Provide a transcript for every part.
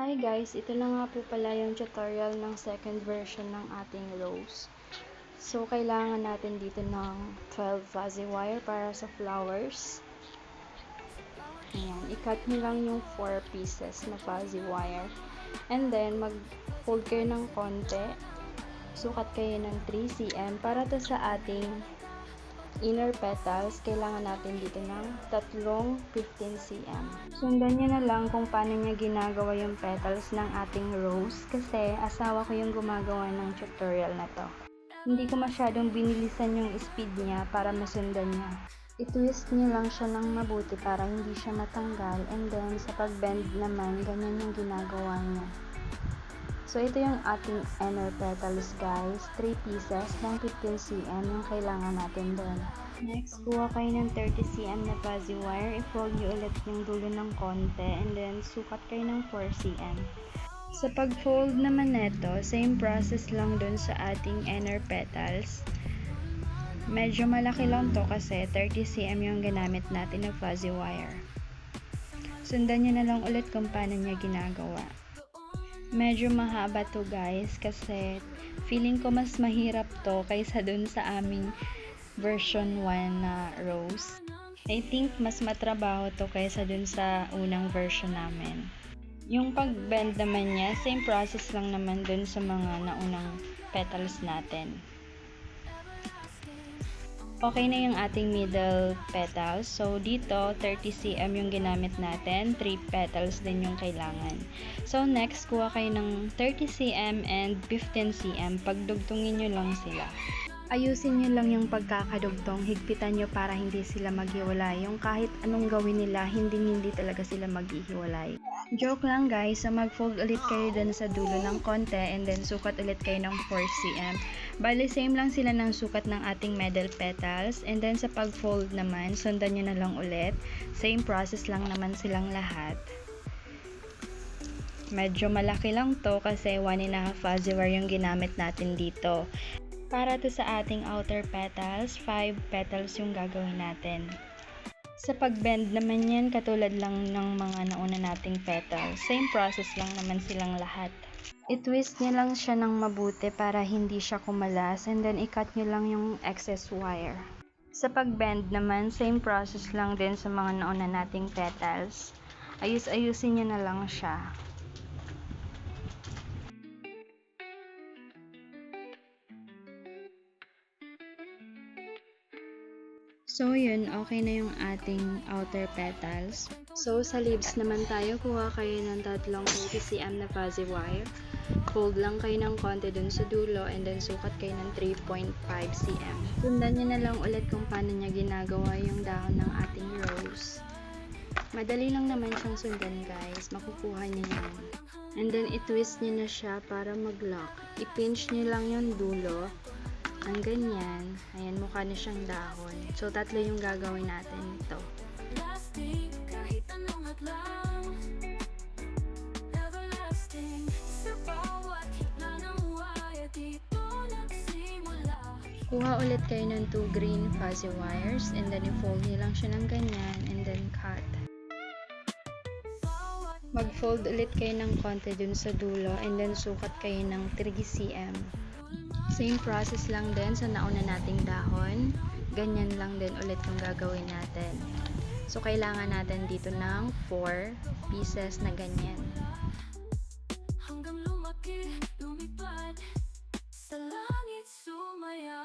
Hi guys, ito na nga po pala yung tutorial ng second version ng ating rose. So, kailangan natin dito ng 12 fuzzy wire para sa flowers. Ayan, i-cut nyo lang yung 4 pieces na fuzzy wire. And then, mag-fold kayo ng konti. Sukat kayo ng 3 cm para to sa ating inner petals, kailangan natin dito ng tatlong 15 cm. Sundan nyo na lang kung paano niya ginagawa yung petals ng ating rose kasi asawa ko yung gumagawa ng tutorial na to. Hindi ko masyadong binilisan yung speed niya para masundan niya. I-twist niyo lang siya ng mabuti para hindi siya matanggal and then sa pag-bend naman, ganyan yung ginagawa niya. So, ito yung ating inner petals, guys. 3 pieces ng 15 cm yung kailangan natin doon. Next, kuha kayo ng 30 cm na fuzzy wire. I-fold nyo ulit yung dulo ng konti and then sukat kayo ng 4 cm. Sa pag-fold naman neto, same process lang doon sa ating inner petals. Medyo malaki lang to kasi 30 cm yung ginamit natin na fuzzy wire. Sundan nyo na lang ulit kung paano niya ginagawa. Medyo mahaba to guys kasi feeling ko mas mahirap to kaysa dun sa aming version 1 na rose. I think mas matrabaho to kaysa dun sa unang version namin. Yung pag-bend naman niya, same process lang naman dun sa mga naunang petals natin. Okay na yung ating middle petals. So, dito, 30 cm yung ginamit natin. 3 petals din yung kailangan. So, next, kuha kayo ng 30 cm and 15 cm. Pagdugtungin nyo lang sila. Ayusin nyo lang yung pagkakadugtong. Higpitan nyo para hindi sila maghiwalay. Yung kahit anong gawin nila, hindi hindi talaga sila maghihiwalay. Joke lang guys, so mag-fold ulit kayo dun sa dulo ng konti and then sukat ulit kayo ng 4 cm. Bali, same lang sila ng sukat ng ating middle petals. And then sa pag-fold naman, sundan nyo na lang ulit. Same process lang naman silang lahat. Medyo malaki lang to kasi 1 and a half fuzzy wire yung ginamit natin dito. Para to sa ating outer petals, 5 petals yung gagawin natin. Sa pag-bend naman yan, katulad lang ng mga nauna nating petals. Same process lang naman silang lahat. I-twist nyo lang siya ng mabuti para hindi siya kumalas and then i-cut nyo lang yung excess wire. Sa pag-bend naman, same process lang din sa mga nauna nating petals. Ayus-ayusin nyo na lang siya. So, yun, okay na yung ating outer petals. So, sa leaves naman tayo, kuha kayo ng tatlong 30 cm na fuzzy wire. Fold lang kayo ng konti dun sa dulo and then sukat kayo ng 3.5 cm. Sundan nyo na lang ulit kung paano niya ginagawa yung dahon ng ating rose. Madali lang naman siyang sundan guys. Makukuha niyo yan. And then, i-twist nyo na siya para mag-lock. I-pinch nyo lang yung dulo ang ganyan. Ayan, mukha na siyang dahon. So, tatlo yung gagawin natin ito. Lasting kahit anong hadlang Everlasting sa bawat hitla ng wire Dito nagsimula Kuha ulit kayo ng two green fuzzy wires and then i-fold nyo lang siya ng ganyan and then cut. Mag-fold ulit kayo ng konti dun sa dulo and then sukat kayo ng 3 cm. Same process lang din sa nauna nating dahon. Ganyan lang din ulit yung gagawin natin. So, kailangan natin dito ng 4 pieces na ganyan. Hanggang lumaki, lumipad Sa langit sumaya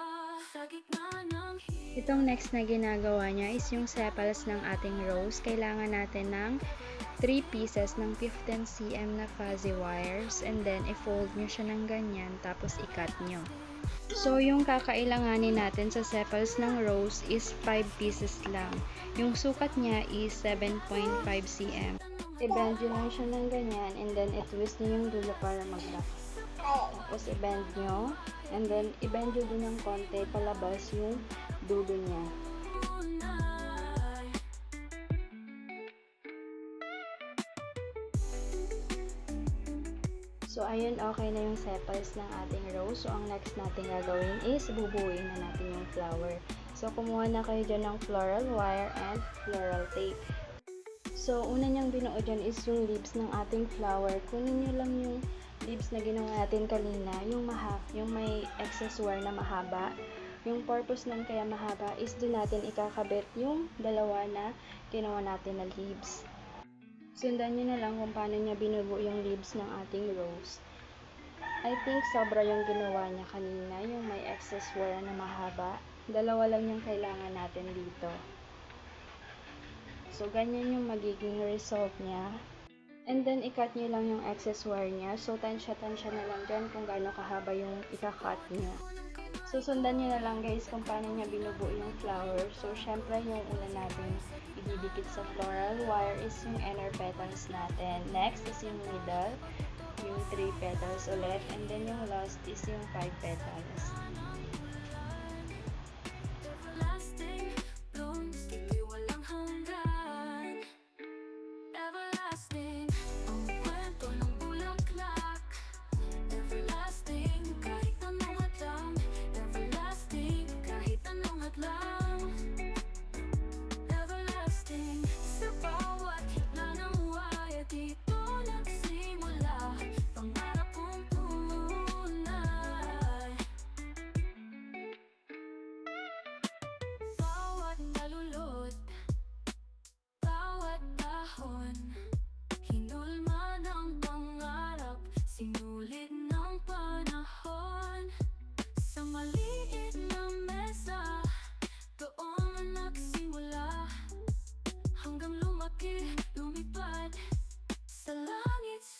Sa gitna ng himig Itong next na ginagawa niya is yung sepals ng ating rose. Kailangan natin ng 3 pieces ng 15 cm na fuzzy wires and then i-fold nyo siya ng ganyan tapos i-cut nyo. So, yung kakailanganin natin sa sepals ng rose is 5 pieces lang. Yung sukat niya is 7.5 cm. I-bend nyo lang siya ng ganyan and then i-twist nyo yung dulo para mag-lock. Tapos i-bend nyo and then i-bend nyo din ng konti palabas yung dulo niya. So, ayun, okay na yung sepals ng ating rose. So, ang next natin gagawin is bubuuin na natin yung flower. So, kumuha na kayo dyan ng floral wire and floral tape. So, una niyang binuo dyan is yung leaves ng ating flower. Kunin niyo lang yung leaves na ginawa natin kanina, yung maha, yung may excess wear na mahaba. Yung purpose nun kaya mahaba is doon natin ikakabit yung dalawa na ginawa natin na leaves. Sundan niyo na lang kung paano niya binubuo yung leaves ng ating rose. I think sobra yung ginawa niya kanina, yung may excess wear na mahaba. Dalawa lang yung kailangan natin dito. So, ganyan yung magiging result niya. And then, i-cut niyo lang yung excess wear niya. So, tansya-tansya na lang dyan kung gaano kahaba yung ika-cut niyo. So, sundan niyo na lang guys kung paano niya binubuo yung flower. So, syempre yung una natin ididikit sa floral wire is yung inner petals natin. Next is yung middle, yung 3 petals ulit. And then yung last is yung 5 petals.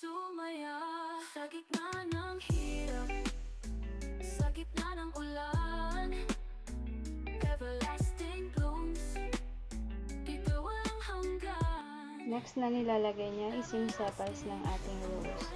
Sumaya Sa gitna ng hirap, sa gitna ng ulan Everlasting blooms Dito walang hanggan Next na nilalagay niya is yung sepals ng ating rose.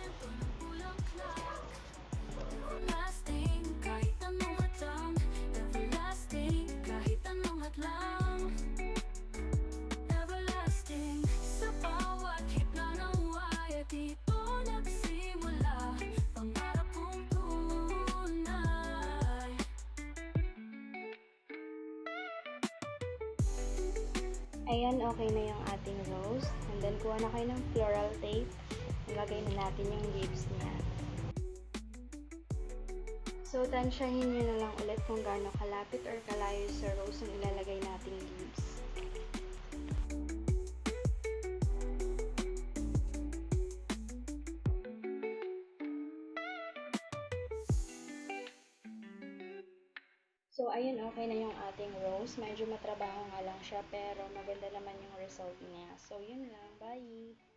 Ayan, okay na yung ating rose. And then, kuha na kayo ng floral tape. Ilagay na natin yung leaves niya. So, tansyahin nyo na lang ulit kung gaano kalapit or kalayo sa rose yung ilalagay nating leaves. Ayun, okay na yung ating rose. Medyo matrabaho nga lang siya, pero maganda naman yung result niya. So, yun lang. Bye!